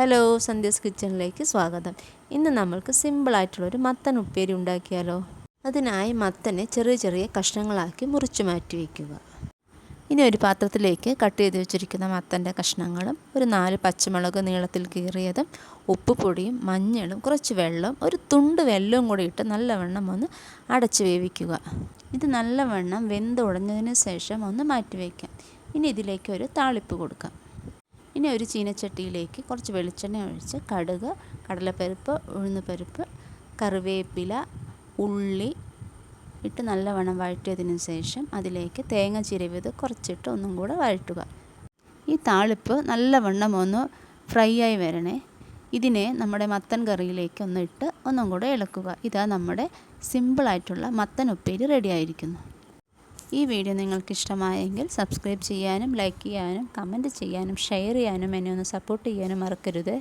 Hello സന്ധ്യസ് കിച്ചണിലേക്ക് സ്വാഗതം. ഇന്ന് നമ്മൾക്ക് സിമ്പിളായിട്ടുള്ളൊരു മത്തൻ ഉപ്പേരി ഉണ്ടാക്കിയാലോ? അതിനായി മത്തനെ ചെറിയ ചെറിയ കഷ്ണങ്ങളാക്കി മുറിച്ചു മാറ്റി വയ്ക്കുക ഇനി ഒരു പാത്രത്തിലേക്ക് കട്ട് ചെയ്ത് വെച്ചിരിക്കുന്ന മത്തന്റെ കഷ്ണങ്ങളും ഒരു നാല് പച്ചമുളക് നീളത്തിൽ കീറിയതും ഉപ്പ് പൊടിയും മഞ്ഞളും കുറച്ച് വെള്ളവും ഒരു തുണ്ട് വെല്ലവും കൂടി ഇട്ട് നല്ലവണ്ണം ഒന്ന് അടച്ച് വേവിക്കുക. ഇത് നല്ലവണ്ണം വെന്ത് ഉടഞ്ഞതിന് ശേഷം ഒന്ന് മാറ്റി വയ്ക്കാം ഇനി ഇതിലേക്ക് ഒരു താളിപ്പ് കൊടുക്കാം. ഇനി ഒരു ചീനച്ചട്ടിയിലേക്ക് കുറച്ച് വെളിച്ചെണ്ണ ഒഴിച്ച് കടുക് കടലപ്പരിപ്പ് ഉഴുന്നുപരിപ്പ് കറിവേപ്പില ഉള്ളി ഇട്ട് നല്ലവണ്ണം വഴറ്റിയതിനു ശേഷം അതിലേക്ക് തേങ്ങ ചിരവിത് കുറച്ചിട്ട് ഒന്നും കൂടെ വഴറ്റുക. ഈ താളിപ്പ് നല്ലവണ്ണം ഒന്ന് ഫ്രൈ ആയി വരണേ. ഇതിനെ നമ്മുടെ മത്തൻ കറിയിലേക്ക് ഒന്ന് ഇട്ട് ഒന്നും കൂടെ ഇളക്കുക. ഇതാ നമ്മുടെ സിമ്പിളായിട്ടുള്ള മത്തൻ ഉപ്പേരി റെഡി ആയിരിക്കുന്നു. ഈ വീഡിയോ നിങ്ങൾക്ക് ഇഷ്ടമായെങ്കിൽ സബ്സ്ക്രൈബ് ചെയ്യാനും ലൈക്ക് ചെയ്യാനും കമന്റ് ചെയ്യാനും ഷെയർ ചെയ്യാനും എന്നെ ഒന്ന് സപ്പോർട്ട് ചെയ്യാനും മറക്കരുത്.